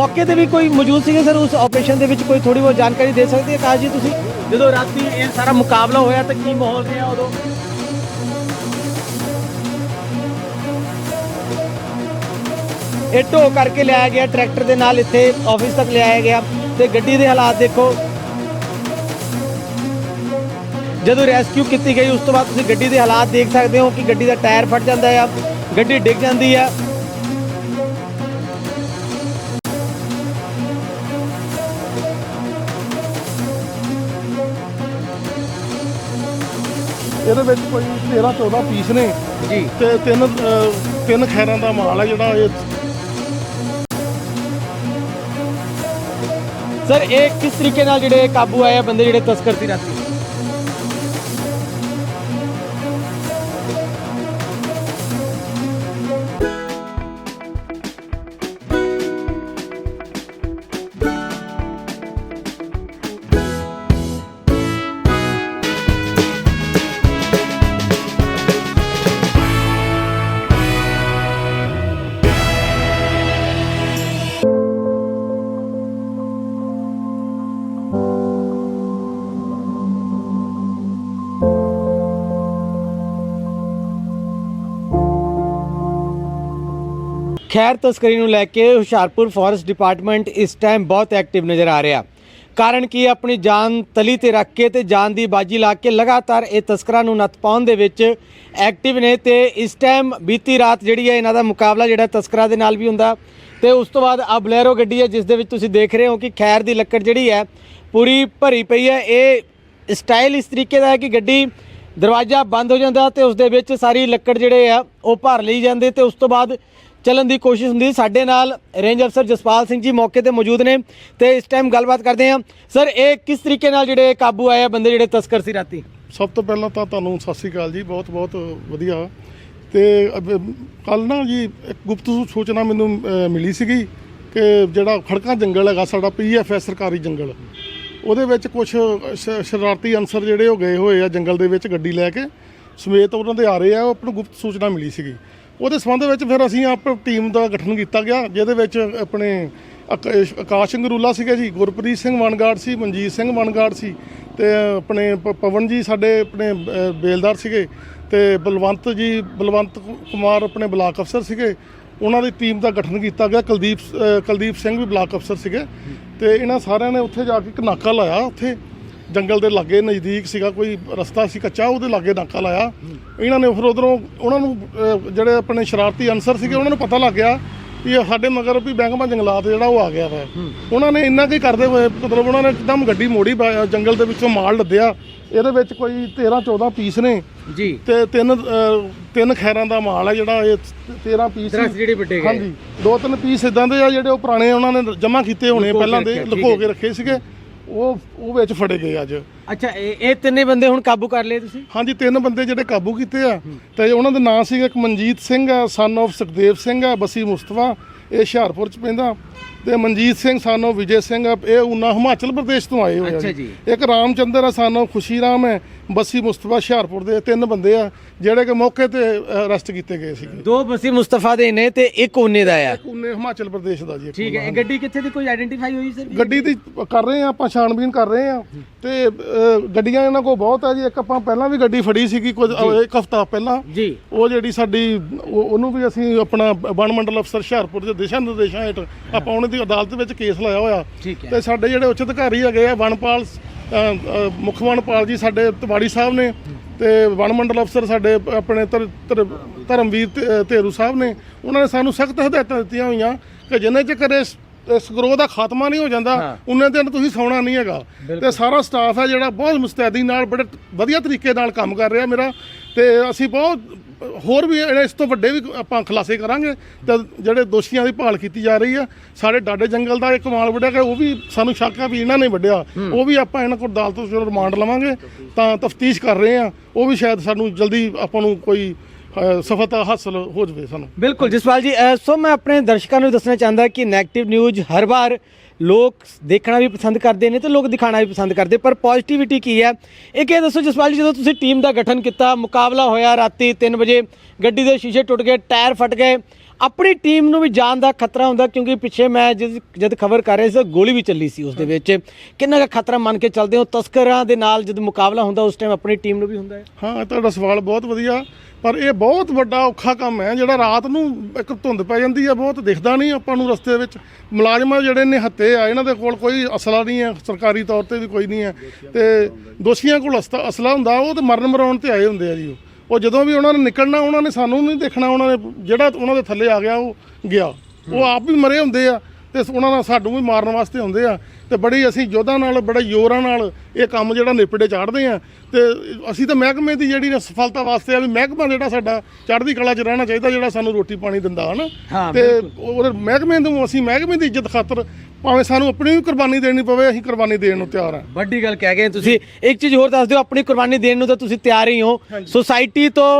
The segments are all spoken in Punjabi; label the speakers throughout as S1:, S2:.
S1: ਮੌਕੇ ਤੇ ਵੀ ਕੋਈ ਮੌਜੂਦ ਸੀਗੇ ਸਰ? ਉਸ ਆਪਰੇਸ਼ਨ ਦੇ ਵਿੱਚ ਕੋਈ ਥੋੜੀ ਬਹੁਤ ਜਾਣਕਾਰੀ ਦੇ ਸਕਦੇ ਹੋ ਆਕਾਸ਼ ਜੀ ਤੁਸੀਂ ਜਦੋਂ ਰਾਤੀ ਇਹ ਸਾਰਾ ਮੁਕਾਬਲਾ ਹੋਇਆ ਤਾਂ ਕੀ ਮਾਹੌਲ ਰਿਹਾ ਉਦੋਂ? ਇਹ ਢੋ ਕਰਕੇ ਲਿਆਇਆ ਗਿਆ, ਟਰੈਕਟਰ ਦੇ ਨਾਲ ਇੱਥੇ ਆਫਿਸ ਤੱਕ ਲਿਆਇਆ ਗਿਆ ਤੇ ਗੱਡੀ ਦੇ ਹਾਲਾਤ ਦੇਖੋ। ਜਦੋਂ ਰੈਸਕਿਊ ਕੀਤੀ ਗਈ, ਉਸ ਤੋਂ ਬਾਅਦ ਤੁਸੀਂ ਗੱਡੀ ਦੇ ਹਾਲਾਤ ਦੇਖ ਸਕਦੇ ਹੋ ਕਿ ਗੱਡੀ ਦਾ ਟਾਇਰ ਫਟ ਜਾਂਦਾ ਆ, ਗੱਡੀ ਡਿੱਗ ਜਾਂਦੀ ਆ।
S2: ਇਹਦੇ ਵਿੱਚ ਕੋਈ 13 14 ਪੀਸ ਨੇ।
S1: ਜੀ।
S2: ਤੇ ਤਿੰਨ ਤਿੰਨ ਖੈਰਾਂ ਦਾ ਮਾਲ ਹੈ ਜਿਹੜਾ ਇਹ।
S1: ਸਰ ਇਹ ਕਿਸ ਤਰੀਕੇ ਨਾਲ ਜਿਹੜੇ ਕਾਬੂ ਆਏ ਆ ਬੰਦੇ ਜਿਹੜੇ ਤਸਕਰ ਸੀ ਰਾਤੀ? ਖੈਰ ਤਸਕਰੀ ਨੂੰ ਲੈ ਕੇ ਹੁਸ਼ਿਆਰਪੁਰ ਫੋਰੈਸਟ ਡਿਪਾਰਟਮੈਂਟ ਇਸ ਟਾਈਮ ਬਹੁਤ ਐਕਟਿਵ ਨਜ਼ਰ ਆ ਰਿਹਾ। ਕਾਰਨ ਕੀ ਆਪਣੀ ਜਾਨ ਤਲੀ ਤੇ ਰੱਖ ਕੇ ਤੇ ਜਾਨ ਦੀ ਬਾਜੀ ਲਾ ਕੇ ਲਗਾਤਾਰ ਇਹ ਤਸਕਰਾਂ ਨੂੰ ਨੱਥ ਪਾਉਣ ਦੇ ਵਿੱਚ ਐਕਟਿਵ ਨੇ ਤੇ ਇਸ ਟਾਈਮ ਬੀਤੀ ਰਾਤ ਜਿਹੜੀ ਹੈ ਇਹਨਾਂ ਦਾ ਮੁਕਾਬਲਾ ਜਿਹੜਾ ਤਸਕਰਾਂ ਦੇ ਨਾਲ ਵੀ ਹੁੰਦਾ ਤੇ ਉਸ ਤੋਂ ਬਾਅਦ ਆ ਬਲੈਰੋ ਗੱਡੀ ਹੈ ਜਿਸ ਦੇ ਵਿੱਚ ਤੁਸੀਂ ਦੇਖ ਰਹੇ ਹੋ ਕਿ ਖੈਰ ਦੀ ਲੱਕੜ ਜਿਹੜੀ ਹੈ ਪੂਰੀ ਭਰੀ ਪਈ ਹੈ। ਇਹ ਸਟਾਈਲ ਇਸ ਤਰੀਕੇ ਦਾ ਹੈ ਕਿ ਗੱਡੀ ਦਰਵਾਜ਼ਾ ਬੰਦ ਹੋ ਜਾਂਦਾ ਤੇ ਉਸ ਦੇ ਵਿੱਚ ਸਾਰੀ ਲੱਕੜ ਜਿਹੜੇ ਆ ਉਹ ਭਰ ਲਈ ਜਾਂਦੇ ਤੇ ਉਸ ਤੋਂ ਬਾਅਦ ਚੱਲਣ ਦੀ ਕੋਸ਼ਿਸ਼ ਹੁੰਦੀ। ਸਾਡੇ ਨਾਲ ਰੇਂਜ ਅਫਸਰ ਜਸਪਾਲ ਸਿੰਘ ਜੀ ਮੌਕੇ ਤੇ ਮੌਜੂਦ ਨੇ ਤੇ ਇਸ ਟਾਈਮ ਗੱਲਬਾਤ ਕਰਦੇ ਹਾਂ। ਸਰ ਇਹ ਕਿਸ ਤਰੀਕੇ ਨਾਲ ਜਿਹੜੇ ਕਾਬੂ ਆਏ ਆ ਬੰਦੇ ਜਿਹੜੇ ਤਸਕਰ ਸੀ ਰਾਤੀ?
S2: ਸਭ ਤੋਂ ਪਹਿਲਾਂ ਤਾਂ ਤੁਹਾਨੂੰ ਸਤਿ ਸ੍ਰੀ ਅਕਾਲ ਜੀ, ਬਹੁਤ ਬਹੁਤ ਵਧੀਆ। ਤੇ ਕੱਲ ਨਾ ਜੀ ਇੱਕ ਗੁਪਤ ਸੂਚਨਾ ਮੈਨੂੰ ਮਿਲੀ ਸੀਗੀ ਕਿ ਜਿਹੜਾ ਖੜਕਾ ਜੰਗਲ ਹੈਗਾ, ਸਾਡਾ ਪੀਐਫਐਸ ਸਰਕਾਰੀ ਜੰਗਲ। ਉਹਦੇ ਵਿੱਚ ਕੁਝ ਸ਼ਰਾਰਤੀ ਅਨਸਰ ਜਿਹੜੇ ਉਹ ਗਏ ਹੋਏ ਆ ਜੰਗਲ ਦੇ ਵਿੱਚ ਗੱਡੀ ਲੈ ਕੇ। ਸਮੇਤ ਉਹਨਾਂ ਦੇ ਆ ਰਹੇ ਆ, ਉਹ ਆਪਾਂ ਨੂੰ ਗੁਪਤ ਸੂਚਨਾ ਮਿਲੀ ਸੀਗੀ। ਉਹਦੇ ਸੰਬੰਧ ਵਿੱਚ ਫਿਰ ਅਸੀਂ ਆਪ ਟੀਮ ਦਾ ਗਠਨ ਕੀਤਾ ਗਿਆ, ਜਿਹਦੇ ਵਿੱਚ ਆਪਣੇ ਆਕਾਸ਼ ਆਕਾਸ਼ ਸਿੰਘ ਰੂਲਾ ਸੀਗੇ ਜੀ, ਗੁਰਪ੍ਰੀਤ ਸਿੰਘ ਵਣਗਾੜ ਸੀ, ਮਨਜੀਤ ਸਿੰਘ ਵਣਗਾੜ ਸੀ ਤੇ ਆਪਣੇ ਪਵਨ ਜੀ ਸਾਡੇ ਆਪਣੇ ਬੇਲਦਾਰ ਸੀਗੇ ਤੇ ਬਲਵੰਤ ਜੀ, ਬਲਵੰਤ ਕੁਮਾਰ ਆਪਣੇ ਬਲਾਕ ਅਫਸਰ ਸੀਗੇ। ਉਹਨਾਂ ਦੀ ਟੀਮ ਦਾ ਗਠਨ ਕੀਤਾ ਗਿਆ, ਕੁਲਦੀਪ ਕੁਲਦੀਪ ਸਿੰਘ ਵੀ ਬਲਾਕ ਅਫਸਰ ਸੀਗੇ ਤੇ ਇਹਨਾਂ ਸਾਰਿਆਂ ਨੇ ਉੱਥੇ ਜਾ ਕੇ ਇੱਕ ਨਾਕਾ ਲਾਇਆ ਉੱਥੇ। ਜੰਗਲ ਦੇ ਲਾਗੇ ਨਜ਼ਦੀਕ ਸੀਗਾ ਕੋਈ ਰਸਤਾ ਸੀ ਕੱਚਾ ਉਹਦੇ ਲਾਗੇ ਨਾਕਾ ਲਾਇਆ। ਇਹਨਾਂ ਨੇ ਫਿਰ ਉਧਰੋਂ ਉਹਨਾਂ ਨੂੰ ਜਿਹੜੇ ਆਪਣੇ ਸ਼ਰਾਰਤੀ ਅਨਸਰ ਸੀਗੇ ਉਹਨਾਂ ਨੂੰ ਪਤਾ ਲੱਗ ਗਿਆ ਵੀ ਸਾਡੇ ਮਗਰ ਵੀ ਬੈਂਗਮਾ ਜੰਗਲਾਤ ਜਿਹੜਾ ਉਹ ਆ ਗਿਆ ਵਾ। ਉਹਨਾਂ ਨੇ ਇੰਨਾ ਕੀ ਕਰਦੇ ਹੋਏ ਮਤਲਬ ਉਹਨਾਂ ਨੇ ਇੱਕਦਮ ਗੱਡੀ ਮੋੜੀ ਜੰਗਲ ਦੇ ਵਿੱਚੋਂ ਮਾਲ ਲੱਦਿਆ। ਇਹਦੇ ਵਿੱਚ ਕੋਈ 13 14 ਪੀਸ ਨੇ।
S1: ਜੀ।
S2: ਤੇ ਤਿੰਨ ਤਿੰਨ ਖੈਰਾਂ ਦਾ ਮਾਲ ਹੈ ਜਿਹੜਾ ਇਹ 13 ਪੀਸ
S1: ਜਿਹੜੇ ਵੱਡੇ
S2: ਹਾਂਜੀ। ਦੋ ਤਿੰਨ ਪੀਸ ਇਦਾਂ ਦੇ ਆ ਜਿਹੜੇ ਉਹ ਪੁਰਾਣੇ ਉਹਨਾਂ ਨੇ ਜਮ੍ਹਾਂ ਕੀਤੇ ਹੋਣੇ ਪਹਿਲਾਂ ਦੇ ਲੁਕੋ। ਕੇ ਰੱਖੇ ਸੀਗੇ। ਉਹ ਉਹ ਵਿੱਚ ਫੜੇ ਗਏ ਅੱਜ।
S1: ਅੱਛਾ ਇਹ ਇਹ ਤਿੰਨੇ ਬੰਦੇ ਹੁਣ ਕਾਬੂ ਕਰ ਲਏ ਤੁਸੀਂ?
S2: ਹਾਂਜੀ ਤਿੰਨ ਬੰਦੇ ਜਿਹੜੇ ਕਾਬੂ ਕੀਤੇ ਆ। ਤੇ ਉਹਨਾਂ ਦੇ ਨਾਂ ਸੀਗੇ ਇੱਕ ਮਨਜੀਤ ਸਿੰਘ ਆ ਸਨ of ਸੁਖਦੇਵ ਸਿੰਘ ਆ ਬਸੀ ਮੁਸਤਫਾ। ਇਹ ਹੁਸ਼ਿਆਰਪੁਰ ਚ ਪੈਂਦਾ। ਤੇ ਮਨਜੀਤ ਸਿੰਘ ਸਨ of ਵਿਜੇ ਸਿੰਘ ਆ। ਇਹ ਉਨਾ ਹਿਮਾਚਲ ਪ੍ਰਦੇਸ਼ ਤੋਂ ਆਏ ਹੋਏ ਆ
S1: ਅੱਛਾ ਜੀ।
S2: ਇੱਕ ਰਾਮਚੰਦਰ ਆ ਸਨ of ਖੁਸ਼ੀ ਰਾਮ ਹੈ। ਬਸੀ ਮੁਸਤਫਾ ਹੁਸ਼ਿਆਰਪੁਰ ਦੇ ਤਿੰਨ ਬੰਦੇ ਆ ਜਿਹੜੇ ਕਿ ਮੌਕੇ ਤੇ ਅਰੈਸਟ ਕੀਤੇ ਗਏ ਸੀਗੇ।
S1: ਦੋ ਬਸੀ ਮੁਸਤਫਾ ਦੇ ਨੇ ਤੇ ਇੱਕ ਉਹਨੇ ਦਾ ਆ।
S2: ਉਨੇ ਹਿਮਾਚਲ ਪ੍ਰਦੇਸ਼ ਦਾ ਜੀ
S1: ਠੀਕ ਹੈ ਇਹ ਗੱਡੀ ਕਿੱਥੇ ਦੀ ਕੋਈ ਆਇਡੈਂਟੀਫਾਈ ਹੋਈ ਸਰ?
S2: ਗੱਡੀ ਦੀ ਕਰ ਰਹੇ ਆ ਆਪਾਂ ਛਾਣਬੀਨ ਕਰ ਰਹੇ ਆ। ਤੇ ਅ, ਗੱਡੀਆਂ ਇਹਨਾਂ ਕੋਲ ਬਹੁਤ ਆ ਜੀ ਇੱਕ ਆਪਾਂ ਪਹਿਲਾਂ ਵੀ ਗੱਡੀ ਫੜੀ ਸੀਗੀ ਕੁਝ ਇੱਕ ਹਫਤਾ ਪਹਿਲਾਂ।
S1: ਜੀ।
S2: ਉਹ ਜਿਹੜੀ ਸਾਡੀ ਉਹ- ਉਹਨੂੰ ਵੀ ਅਸੀਂ ਆਪਣਾ ਵਣ ਮੰਡਲ ਅਫਸਰ ਹੁਸ਼ਿਆਰਪੁਰ ਦੇ ਦਿਸ਼ਾ ਨਿਰਦੇਸ਼ਾਂ ਹੇਠ ਆਪਾਂ ਉਹਨਾਂ ਦੀ ਅਦਾਲਤ ਵਿੱਚ ਕੇਸ ਲਾਇਆ ਹੋਇਆ।
S1: ਠੀਕ ਹੈ।
S2: ਤੇ ਸਾਡੇ ਜਿਹੜੇ ਉੱਚ ਅਧਿਕਾਰੀ ਹੈਗੇ ਆ ਅ, ਮੁੱਖ ਵਣਪਾਲ ਜੀ ਸਾਡੇ ਤਿਵਾੜੀ ਸਾਹਿਬ ਨੇ ਤੇ ਵਣ ਮੰਡਲ ਅਫਸਰ ਸਾਡੇ ਆਪਣੇ ਧਰ- ਧਰ- ਧਰਮਵੀਰ ਧੇਰੂ ਸਾਹਿਬ ਨੇ ਉਹਨਾਂ ਨੇ ਸਾਨੂੰ ਸਖਤ ਹਦਾਇਤਾਂ ਦਿੱਤੀਆਂ ਹੋਈਆਂ ਕਿ ਜਿੰਨੇ ਚਿਰ ਇਸ ਇਸ ਗਰੋਹ ਦਾ ਖਾਤਮਾ ਨਹੀਂ ਹੋ ਜਾਂਦਾ। ਉਨੇ ਦਿਨ ਤੁਸੀਂ ਸੌਣਾ ਨਹੀਂ ਹੈਗਾ। ਤੇ ਸਾਰਾ ਸਟਾਫ ਹੈ ਜਿਹੜਾ ਬਹੁਤ ਮੁਸਤੈਦੀ ਨਾਲ ਬੜੇ ਵਧੀਆ ਤਰੀਕੇ ਨਾਲ ਕੰਮ ਕਰ ਰਿਹਾ ਮੇਰਾ। ਤੇ ਅਸੀਂ ਬਹੁਤ ਹੋਰ ਵੀ ਜਿਹੜੇ ਇਸ ਤੋਂ ਵੱਡੇ ਵੀ ਆਪਾਂ ਖੁਲਾਸੇ ਕਰਾਂਗੇ ਤੇ ਜਿਹੜੇ ਦੋਸ਼ੀਆਂ ਦੀ ਭਾਲ ਕੀਤੀ ਜਾ ਰਹੀ ਆ ਸਾਡੇ ਡਾਡੇ ਜੰਗਲ ਦਾ ਇੱਕ ਮਾਲ ਵੱਢਿਆ ਗਿਆ ਉਹ ਵੀ ਸਾਨੂੰ ਸ਼ੱਕ ਆ ਵੀ ਇਹਨਾਂ ਨੇ ਵੱਢਿਆ। ਉਹ ਵੀ ਆਪਾਂ ਇਹਨਾਂ ਕੋਲ ਅਦਾਲਤ ਤੋਂ ਰਿਮਾਂਡ ਲਵਾਂਗੇ ਤਾਂ ਤਫਤੀਸ਼ ਕਰ ਰਹੇ ਆ ਉਹ ਵੀ ਸ਼ਾਇਦ ਸਾਨੂੰ ਜਲਦੀ ਆਪਾਂ ਨੂੰ ਕੋਈ ਅ, ਸਫਲਤਾ ਹਾਸਲ ਹੋ ਜਾਵੇ ਸਾਨੂੰ।
S1: ਬਿਲਕੁਲ ਜਸਪਾਲ ਜੀ ਅਹ ਸੋ ਮੈਂ ਆਪਣੇ ਦਰਸ਼ਕਾਂ ਨੂੰ ਦੱਸਣਾ ਚਾਹੁੰਦਾ ਕਿ 네ਗੇਟਿਵ ਨਿਊਜ਼ ਹਰ ਵਾਰ ਲੋਕ ਦੇਖਣਾ ਵੀ ਪਸੰਦ ਕਰਦੇ ਨੇ ਤੇ ਲੋਕ ਦਿਖਾਣਾ ਵੀ ਪਸੰਦ ਕਰਦੇ ਪਰ ਪੋਜ਼ਿਟਿਵਿਟੀ ਕੀ ਹੈ? ਇਹ ਕੀ ਦੱਸੋ ਜਸਪਾਲ ਜੀ ਜਦੋਂ ਤੁਸੀਂ ਟੀਮ ਦਾ ਗਠਨ ਕੀਤਾ ਮੁਕਾਬਲਾ ਹੋਇਆ ਰਾਤੀ 3 ਵਜੇ ਗੱਡੀ ਦੇ ਸ਼ੀਸ਼ੇ ਟੁੱਟ ਗਏ ਟਾਇਰ ਫਟ ਗਏ ਆਪਣੀ ਟੀਮ ਨੂੰ ਵੀ ਜਾਨ ਦਾ ਖਤਰਾ ਹੁੰਦਾ ਕਿਉਂਕਿ ਪਿੱਛੇ ਮੈਂ ਜਦ ਜਦ ਖਬਰ ਕਰ ਰਿਹਾ ਸੀ ਗੋਲੀ ਵੀ ਚੱਲੀ ਸੀ ਉਸ ਦੇ ਵਿੱਚ। ਕਿੰਨਾ ਕੁ ਖਤਰਾ ਮੰਨ ਕੇ ਚੱਲਦੇ ਹੋ? ਤਸਕਰਾਂ ਦੇ ਨਾਲ ਜਦ ਮੁਕਾਬਲਾ ਹੁੰਦਾ ਉਸ ਟਾਈਮ ਆਪਣੀ ਟੀਮ ਨੂੰ ਵੀ ਹੁੰਦਾ ਹੈ?
S2: ਹਾਂ ਤੁਹਾਡਾ ਸਵਾਲ ਬਹੁਤ ਵਧੀਆ। ਪਰ ਇਹ ਬਹੁਤ ਵੱਡਾ ਔਖਾ ਕੰਮ ਹੈ ਜਿਹੜਾ ਰਾਤ ਨੂੰ ਇੱਕ ਧੁੰਦ ਪੈ ਜਾਂਦੀ ਹੈ ਬਹੁਤ ਦਿਖਦਾ ਨਹੀਂ ਆਪਾਂ ਨੂੰ ਰਸਤੇ ਵਿੱਚ। ਮੁਲਾਜ਼ਮ ਜਿਹੜੇ ਨੇ ਹੱਤੇ ਆ ਇਹਨਾਂ ਦੇ ਕੋਲ ਕੋਈ ਅਸਲਾ ਨਹੀਂ ਹੈ ਸਰਕਾਰੀ ਤੌਰ ਤੇ ਵੀ ਕੋਈ ਨਹੀਂ ਹੈ। ਤੇ ਦੋਸ਼ੀਆਂ ਕੋਲ ਅਸਲਾ ਹੁੰਦਾ ਉਹ ਤੇ ਮਰਨ ਮਰਾਉਣ ਤੇ ਆਏ ਹੁੰਦੇ ਆ ਜੀ ਉਹ। ਉਹ ਜਦੋਂ ਵੀ ਉਹਨਾਂ ਨੇ ਨਿਕਲਣਾ, ਉਹਨਾਂ ਨੇ ਸਾਨੂੰ ਨਹੀਂ ਦੇਖਣਾ, ਉਹਨਾਂ ਨੇ ਜਿਹੜਾ ਉਹਨਾਂ ਦੇ ਥੱਲੇ ਆ ਗਿਆ, ਉਹ ਗਿਆ। ਉਹ ਆਪ ਵੀ ਮਰੇ ਹੁੰਦੇ ਆ ਤੇ ਉਹਨਾਂ ਨਾਲ ਸਾਨੂੰ ਵੀ ਮਾਰਨ ਵਾਸਤੇ ਹੁੰਦੇ ਆ। ਤੇ ਬੜੀ ਅਸੀਂ ਯੋਧਾਂ ਨਾਲ ਬੜੇ ਜ਼ੋਰਾਂ ਨਾਲ ਇਹ ਕੰਮ ਜਿਹੜਾ ਨਿਪੜੇ ਚਾੜਦੇ ਆ। ਤੇ ਅਸੀਂ ਤਾਂ ਮਹਿਕਮੇ ਦੀ ਜਿਹੜੀ ਸਫਲਤਾ ਵਾਸਤੇ ਆ ਵੀ ਮਹਿਕਮਾ ਜਿਹੜਾ ਸਾਡਾ ਚੜ੍ਹਦੀ ਕਲਾ 'ਚ ਰਹਿਣਾ ਚਾਹੀਦਾ ਜਿਹੜਾ ਸਾਨੂੰ ਰੋਟੀ ਪਾਣੀ ਦਿੰਦਾ ਹਨਾ? ਤੇ ਉਹ ਮਹਿਕਮੇ ਨੂੰ ਅਸੀਂ ਮਹਿਕਮੇ ਦੀ ਇੱਜ਼ਤ ਖਾਤਰ ਭਾਵੇਂ ਸਾਨੂੰ ਆਪਣੀ ਵੀ ਕੁਰਬਾਨੀ ਦੇਣੀ ਪਵੇ ਅਸੀਂ ਕੁਰਬਾਨੀ ਦੇਣ ਨੂੰ ਤਿਆਰ ਆ।
S1: ਵੱਡੀ ਗੱਲ ਕਹਿ ਗਏ ਤੁਸੀਂ। ਇੱਕ ਚੀਜ਼ ਹੋਰ ਦੱਸ ਦਿਓ ਆਪਣੀ ਕੁਰਬਾਨੀ ਦੇਣ ਨੂੰ ਤਾਂ ਤੁਸੀਂ ਤਿਆਰ ਹੀ ਹੋ। ਸੁਸਾਇਟੀ ਤੋਂ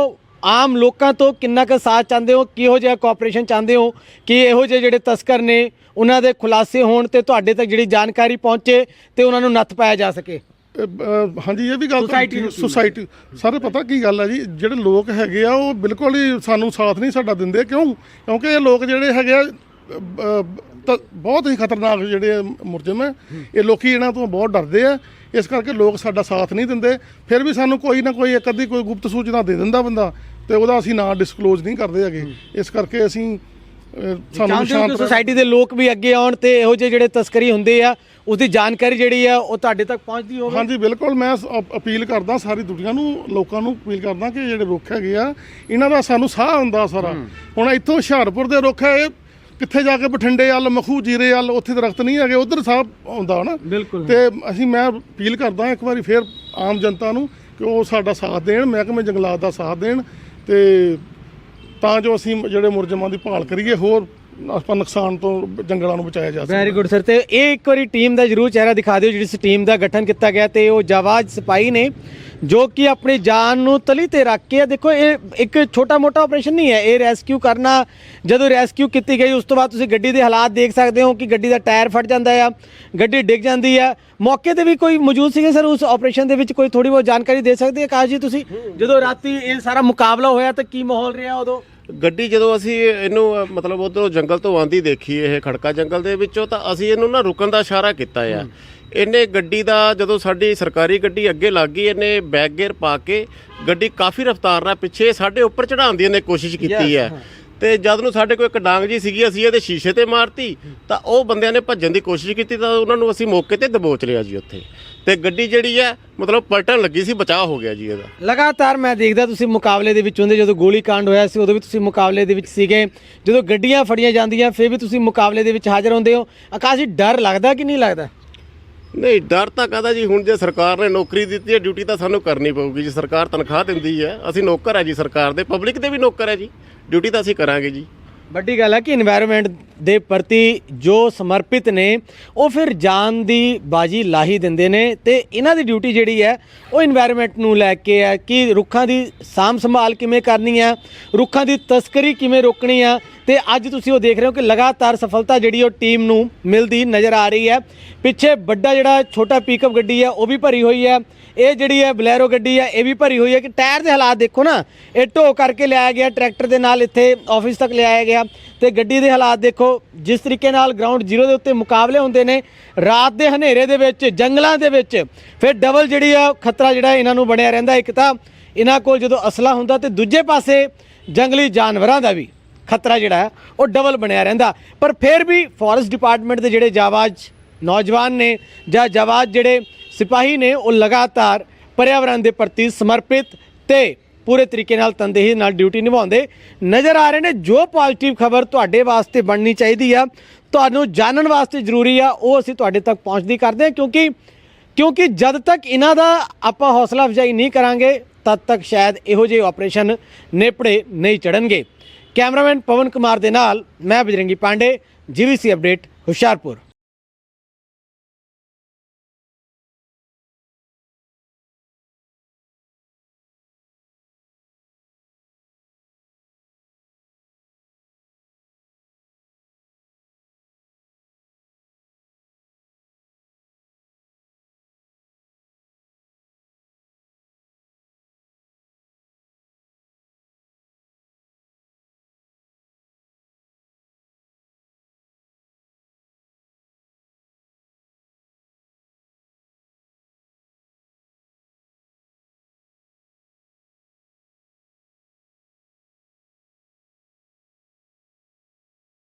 S1: ਆਮ ਲੋਕਾਂ ਤੋਂ ਕਿੰਨਾ ਕੁ ਸਾਥ ਚਾਹੁੰਦੇ ਹੋ? ਕਿਹੋ ਜਿਹਾ ਕੋਆਪਰੇਸ਼ਨ ਚਾਹੁੰਦੇ ਹੋ? ਕਿ ਇਹੋ ਜਿਹੇ ਜਿਹੜੇ ਤਸਕਰ ਨੇ ਉਹਨਾਂ ਦੇ ਖੁਲਾਸੇ ਹੋਣ ਤੇ ਤੁਹਾਡੇ ਤੱਕ ਜਿਹੜੀ ਜਾਣਕਾਰੀ ਪਹੁੰਚੇ ਤੇ ਉਹਨਾਂ ਨੂੰ ਨੱਥ ਪਾਇਆ ਜਾ ਸਕੇ?
S2: ਅਹ, ਹਾਂਜੀ ਇਹ ਵੀ ਗੱਲ
S1: ਨੂੰ
S2: ਸੁਸਾਇਟੀ ਸਾਰੇ ਪਤਾ ਕੀ ਗੱਲ ਹੈ ਜੀ? ਜਿਹੜੇ ਲੋਕ ਹੈਗੇ ਆ ਉਹ ਬਿਲਕੁਲ ਹੀ ਸਾਨੂੰ ਸਾਥ ਨਹੀਂ ਸਾਡਾ ਦਿੰਦੇ। ਕਿਉਂ? ਕਿਉਂਕਿ ਇਹ ਲੋਕ ਜਿਹੜੇ ਹੈਗੇ ਆ ਅਹ, ਤਾਂ ਬਹੁਤ ਹੀ ਖਤਰਨਾਕ ਜਿਹੜੇ ਮੁਰਜਮ ਹੈ। ਇਹ ਲੋਕੀ ਇਹਨਾਂ ਤੋਂ ਬਹੁਤ ਡਰਦੇ ਆ। ਇਸ ਕਰਕੇ ਲੋਕ ਸਾਡਾ ਸਾਥ ਨਹੀਂ ਦਿੰਦੇ। ਫਿਰ ਵੀ ਸਾਨੂੰ ਕੋਈ ਨਾ ਕੋਈ ਇੱਕ ਅੱਧੀ ਕੋਈ ਗੁਪਤ ਸੂਚਨਾ ਦੇ ਦਿੰਦਾ ਬੰਦਾ। ਤੇ ਉਹਦਾ ਅਸੀਂ ਨਾਂ ਡਿਸਕਲੋਜ਼ ਨਹੀਂ ਕਰਦੇ ਹੈਗੇ। ਇਸ ਕਰਕੇ ਅਸੀਂ ਸਾਨੂੰ ਸ਼ਾਂਤ
S1: ਸੁਸਾਇਟੀ ਦੇ ਲੋਕ ਵੀ ਅੱਗੇ ਆਉਣ ਤੇ ਇਹੋ ਜਿਹੇ ਜਿਹੜੇ ਤਸਕਰੀ ਹੁੰਦੇ ਆ ਉਹਦੀ ਜਾਣਕਾਰੀ ਜਿਹੜੀ ਆ ਉਹ ਤੁਹਾਡੇ ਤੱਕ ਪਹੁੰਚਦੀ ਹੋਵੇ?
S2: ਹਾਂਜੀ ਬਿਲਕੁਲ। ਮੈਂ ਅਪੀਲ ਕਰਦਾ ਸਾਰੀ ਦੁਨੀਆ ਨੂੰ ਲੋਕਾਂ ਨੂੰ ਅਪੀਲ ਕਰਦਾ ਕਿ ਜਿਹੜੇ ਰੁੱਖ ਹੈਗੇ ਆ ਇਹਨਾਂ ਦਾ ਸਾਨੂੰ ਸਾਹ ਹੁੰਦਾ ਸਾਰਾ। ਹੁਣ ਇੱਥੋਂ ਹੁਸ਼ਿਆਰਪੁਰ ਦੇ ਰੁੱਖ ਹੈ ਕਿੱਥੇ ਜਾ ਕੇ ਬਠਿੰਡੇ ਵੱਲ ਮਖੂ ਜੀਰੇ ਵੱਲ ਉੱਥੇ ਦਰਖਤ ਨਹੀਂ ਹੈਗੇ ਉਧਰ ਸਾਹ ਆਉਂਦਾ ਨਾ।
S1: ਬਿਲਕੁਲ।
S2: ਤੇ ਅਸੀਂ ਮੈਂ ਅਪੀਲ ਕਰਦਾ ਇੱਕ ਵਾਰੀ ਫੇਰ ਆਮ ਜਨਤਾ ਨੂੰ ਕਿ ਉਹ ਸਾਡਾ ਸਾਥ ਦੇਣ ਮਹਿਕਮੇ ਜੰਗਲਾਤ ਦਾ ਸਾਥ ਦੇਣ ਤੇ ਤਾਂ ਜੋ ਅਸੀਂ ਜਿਹੜੇ ਮੁਰਜਮਾਂ ਦੀ ਭਾਲ ਕਰੀਏ, ਹੋਰ ਆਪਾਂ ਨੁਕਸਾਨ ਤੋਂ ਜੰਗਲਾਂ ਨੂੰ ਬਚਾਇਆ ਜਾ ਸਕੇ
S1: ਵੈਰੀ ਗੁੱਡ ਸਰ ਤੇ ਇਹ ਇੱਕ ਵਾਰੀ ਟੀਮ ਦਾ ਜਰੂਰ ਚਿਹਰਾ ਦਿਖਾ ਦਿਓ, ਜਿਹੜੀ ਇਸ ਟੀਮ ਦਾ ਗਠਨ ਕੀਤਾ ਗਿਆ ਤੇ ਉਹ ਜਵਾਜ ਸਿਪਾਹੀ ਨੇ ਜੋ ਕਿ ਆਪਣੀ ਜਾਨ ਨੂੰ ਤਲੀ ਤੇ ਰੱਖ ਕੇ ਦੇਖੋ, ਇਹ ਇੱਕ ਛੋਟਾ ਮੋਟਾ ਆਪਰੇਸ਼ਨ ਨਹੀਂ ਹੈ। ਇਹ ਰੈਸਕਿਊ ਕਰਨਾ, ਜਦੋਂ ਰੈਸਕਿਊ ਕੀਤੀ ਗਈ, ਉਸ ਤੋਂ ਬਾਅਦ ਤੁਸੀਂ ਗੱਡੀ ਦੇ ਹਾਲਾਤ ਦੇਖ ਸਕਦੇ ਹੋ ਕਿ ਗੱਡੀ ਦਾ ਟਾਇਰ ਫਟ ਜਾਂਦਾ ਆ, ਗੱਡੀ ਡਿੱਗ ਜਾਂਦੀ ਆ। ਮੌਕੇ ਤੇ ਵੀ ਕੋਈ ਮੌਜੂਦ ਸੀਗੇ ਸਰ? ਉਸ ਆਪਰੇਸ਼ਨ ਦੇ ਵਿੱਚ ਕੋਈ ਥੋੜੀ ਬਹੁਤ ਜਾਣਕਾਰੀ ਦੇ ਸਕਦੇ ਆ? ਕਾਸ਼ ਜੀ, ਤੁਸੀਂ ਜਦੋਂ ਰਾਤੀ ਇਹ ਸਾਰਾ ਮੁਕਾਬਲਾ ਹੋਇਆ ਤਾਂ ਕੀ ਮਾਹੌਲ ਰਿਹਾ ਉਦੋਂ?
S3: ਗੱਡੀ ਜਦੋਂ ਅਸੀਂ ਇਹਨੂੰ, ਮਤਲਬ ਉਧਰੋਂ ਜੰਗਲ ਤੋਂ ਆਂਦੀ ਦੇਖੀ, ਇਹ ਖੜਕਾ ਜੰਗਲ ਦੇ ਵਿੱਚੋਂ, ਤਾਂ ਅਸੀਂ ਇਹਨੂੰ ਨਾ ਰੁਕਣ ਦਾ ਇਸ਼ਾਰਾ ਕੀਤਾ ਆ। ਇਹਨੇ ਗੱਡੀ ਦਾ ਜਦੋਂ ਸਾਡੀ ਸਰਕਾਰੀ ਗੱਡੀ ਅੱਗੇ ਲੱਗ ਗਈ ਇਹਨੇ ਬੈਕ ਗੇਅਰ ਪਾ ਕੇ ਗੱਡੀ ਕਾਫੀ ਰਫ਼ਤਾਰ ਨਾਲ ਪਿੱਛੇ ਸਾਡੇ ਉੱਪਰ ਚੜਾਉਣ ਦੀ ਇਹਨੇ ਕੋਸ਼ਿਸ਼ ਕੀਤੀ ਹੈ। ਤੇ ਜਦ ਨੂੰ ਸਾਡੇ ਕੋਲ ਇੱਕ ਡਾਂਗ ਜੀ ਸੀਗੀ ਅਸੀਂ ਇਹਦੇ ਸ਼ੀਸ਼ੇ ਤੇ ਮਾਰਤੀ ਤਾਂ ਉਹ ਬੰਦਿਆਂ ਨੇ ਭੱਜਣ ਦੀ ਕੋਸ਼ਿਸ਼ ਕੀਤੀ ਤਾਂ ਉਹਨਾਂ ਨੂੰ ਅਸੀਂ ਮੌਕੇ ਤੇ ਦਬੋਚ ਲਿਆ ਜੀ ਉੱਥੇ। ਤੇ ਗੱਡੀ ਜਿਹੜੀ ਹੈ ਮਤਲਬ ਪਲਟਣ ਲੱਗੀ ਸੀ ਬਚਾਅ ਹੋ ਗਿਆ ਜੀ ਇਹਦਾ।
S1: ਲਗਾਤਾਰ ਮੈਂ ਦੇਖਦਾ ਤੁਸੀਂ ਮੁਕਾਬਲੇ ਦੇ ਵਿੱਚ ਹੁੰਦੇ ਜਦੋਂ ਗੋਲੀ ਕਾਂਡ ਹੋਇਆ ਸੀ ਉਦੋਂ ਵੀ ਤੁਸੀਂ ਮੁਕਾਬਲੇ ਦੇ ਵਿੱਚ ਸੀਗੇ। ਜਦੋਂ ਗੱਡੀਆਂ ਫੜੀਆਂ ਜਾਂਦੀਆਂ ਫਿਰ ਵੀ ਤੁਸੀਂ ਮੁਕਾਬਲੇ ਦੇ ਵਿੱਚ ਹਾਜ਼ਰ ਹੁੰਦੇ ਹੋ। ਆਕਾਸ਼ੀ ਡਰ ਲੱਗਦਾ ਕਿ ਨਹੀਂ ਲੱਗਦਾ?
S3: ਨਹੀਂ, ਡਰ ਤਾਂ ਕਹਦਾ ਜੀ? ਹੁਣ ਜੇ ਸਰਕਾਰ ਨੇ ਨੌਕਰੀ ਦਿੱਤੀ ਹੈ, ਡਿਊਟੀ ਤਾਂ ਸਾਨੂੰ ਕਰਨੀ ਪਊਗੀ ਜੀ। ਸਰਕਾਰ ਤਨਖਾਹ ਦਿੰਦੀ ਹੈ। ਅਸੀਂ ਨੌਕਰ ਹੈ ਜੀ ਸਰਕਾਰ ਦੇ। ਪਬਲਿਕ ਦੇ ਵੀ ਨੌਕਰ ਹੈ ਜੀ। ਡਿਊਟੀ ਤਾਂ ਅਸੀਂ ਕਰਾਂਗੇ ਜੀ।
S1: ਵੱਡੀ ਗੱਲ ਹੈ ਕਿ এনवायरमेंट ਦੇ ਪ੍ਰਤੀ ਜੋ ਸਮਰਪਿਤ ਨੇ, ਉਹ ਫਿਰ ਜਾਨ ਦੀ ਬਾਜੀ ਲਾਹੀ ਦਿੰਦੇ ਨੇ ਤੇ ਇਹਨਾਂ ਦੀ ਡਿਊਟੀ ਜਿਹੜੀ ਹੈ, ਉਹ এনवायरमेंट ਨੂੰ ਲੈ ਕੇ ਹੈ ਕਿ ਰੁੱਖਾਂ ਦੀ ਸਾਂਭ ਸੰਭਾਲ ਕਿਵੇਂ ਕਰਨੀ ਹੈ, ਰੁੱਖਾਂ ਦੀ ਤਸਕਰੀ ਕਿਵੇਂ ਰੋਕਣੀ ਹੈ ਤੇ ਅੱਜ ਤੁਸੀਂ ਉਹ ਦੇਖ ਰਹੇ ਹੋ ਕਿ ਲਗਾਤਾਰ ਸਫਲਤਾ ਜਿਹੜੀ ਉਹ ਟੀਮ ਨੂੰ ਮਿਲਦੀ ਨਜ਼ਰ ਆ ਰਹੀ ਹੈ। ਪਿੱਛੇ ਵੱਡਾ ਜਿਹੜਾ ਛੋਟਾ ਪਿਕਅਪ ਗੱਡੀ ਹੈ, ਉਹ ਵੀ ਭਰੀ ਹੋਈ ਹੈ। ਇਹ ਜਿਹੜੀ ਹੈ ਬਲੈਰੋ ਗੱਡੀ ਹੈ, ਇਹ ਵੀ ਭਰੀ ਹੋਈ ਹੈ ਕਿ ਟਾਇਰ ਦੇ ਹਾਲਾਤ ਦੇਖੋ ਨਾ, ਇਹ ਢੋ ਕਰਕੇ ਲਿਆਇਆ ਗਿਆ, ਟਰੈਕਟਰ ਦੇ ਨਾਲ ਇੱਥੇ ਆਫਿਸ ਤੱਕ ਲਿਆਇਆ ਗਿਆ। ਤੇ ਗੱਡੀ ਦੇ ਹਾਲਾਤ ਦੇਖੋ, ਜਿਸ ਤਰੀਕੇ ਨਾਲ ਗਰਾਊਂਡ ਜ਼ੀਰੋ ਦੇ ਉੱਤੇ ਮੁਕਾਬਲੇ ਹੁੰਦੇ ਨੇ, ਰਾਤ ਦੇ ਹਨੇਰੇ ਦੇ ਵਿੱਚ, ਜੰਗਲਾਂ ਦੇ ਵਿੱਚ, ਫਿਰ ਡਬਲ ਜਿਹੜੀ ਆ, ਖਤਰਾ ਜਿਹੜਾ ਇਹਨਾਂ ਨੂੰ ਬਣਿਆ ਰਹਿੰਦਾ। ਇੱਕ ਤਾਂ ਇਹਨਾਂ ਕੋਲ ਜਦੋਂ ਅਸਲਾ ਹੁੰਦਾ ਤੇ ਦੂਜੇ ਪਾਸੇ ਜੰਗਲੀ ਜਾਨਵਰਾਂ ਦਾ ਵੀ। ਖਤਰਾ ਜਿਹੜਾ ਹੈ, ਉਹ ਡਬਲ ਬਣਿਆ ਰਹਿੰਦਾ। ਪਰ ਫਿਰ ਵੀ ਫੋਰੈਸਟ ਡਿਪਾਰਟਮੈਂਟ ਦੇ ਜਿਹੜੇ ਜਾਵਾਜ਼ ਨੌਜਵਾਨ ਨੇ ਜਾਂ ਜਾਵਾਜ਼ ਜਿਹੜੇ ਸਿਪਾਹੀ ਨੇ, ਉਹ ਲਗਾਤਾਰ ਪਰਿਆਵਰਣ ਦੇ ਪ੍ਰਤੀ ਸਮਰਪਿਤ ਤੇ ਪੂਰੇ ਤਰੀਕੇ ਨਾਲ ਤਨਦੇਹੀ ਨਾਲ ਡਿਊਟੀ ਨਿਭਾਉਂਦੇ ਨਜ਼ਰ ਆ ਰਹੇ ਨੇ। ਜੋ ਪੋਜ਼ਿਟਿਵ ਖਬਰ ਤੁਹਾਡੇ ਵਾਸਤੇ ਬਣਨੀ ਚਾਹੀਦੀ ਆ, ਤੁਹਾਨੂੰ ਜਾਣਨ ਵਾਸਤੇ ਜ਼ਰੂਰੀ ਆ, ਉਹ ਅਸੀਂ ਤੁਹਾਡੇ ਤੱਕ ਪਹੁੰਚਦੀ ਕਰਦੇ ਹਾਂ, ਕਿਉਂਕਿ ਕਿਉਂਕਿ ਜਦ ਤੱਕ ਇਹਨਾਂ ਦਾ ਆਪਾਂ ਹੌਸਲਾ ਅਫਜ਼ਾਈ ਨਹੀਂ ਕਰਾਂਗੇ, ਤਦ ਤੱਕ ਸ਼ਾਇਦ ਇਹੋ ਜਿਹੇ ਆਪਰੇਸ਼ਨ ਨੇਪੜੇ ਨਹੀਂ ਚੜਨਗੇ ਕੈਮਰਾਮੈਨ ਪਵਨ ਕੁਮਾਰ ਦੇ ਨਾਲ ਮੈਂ ਬਜਰੰਗੀ ਪਾਂਡੇ ਜੀਵੀਸੀ ਅਪਡੇਟ ਹੁਸ਼ਿਆਰਪੁਰ।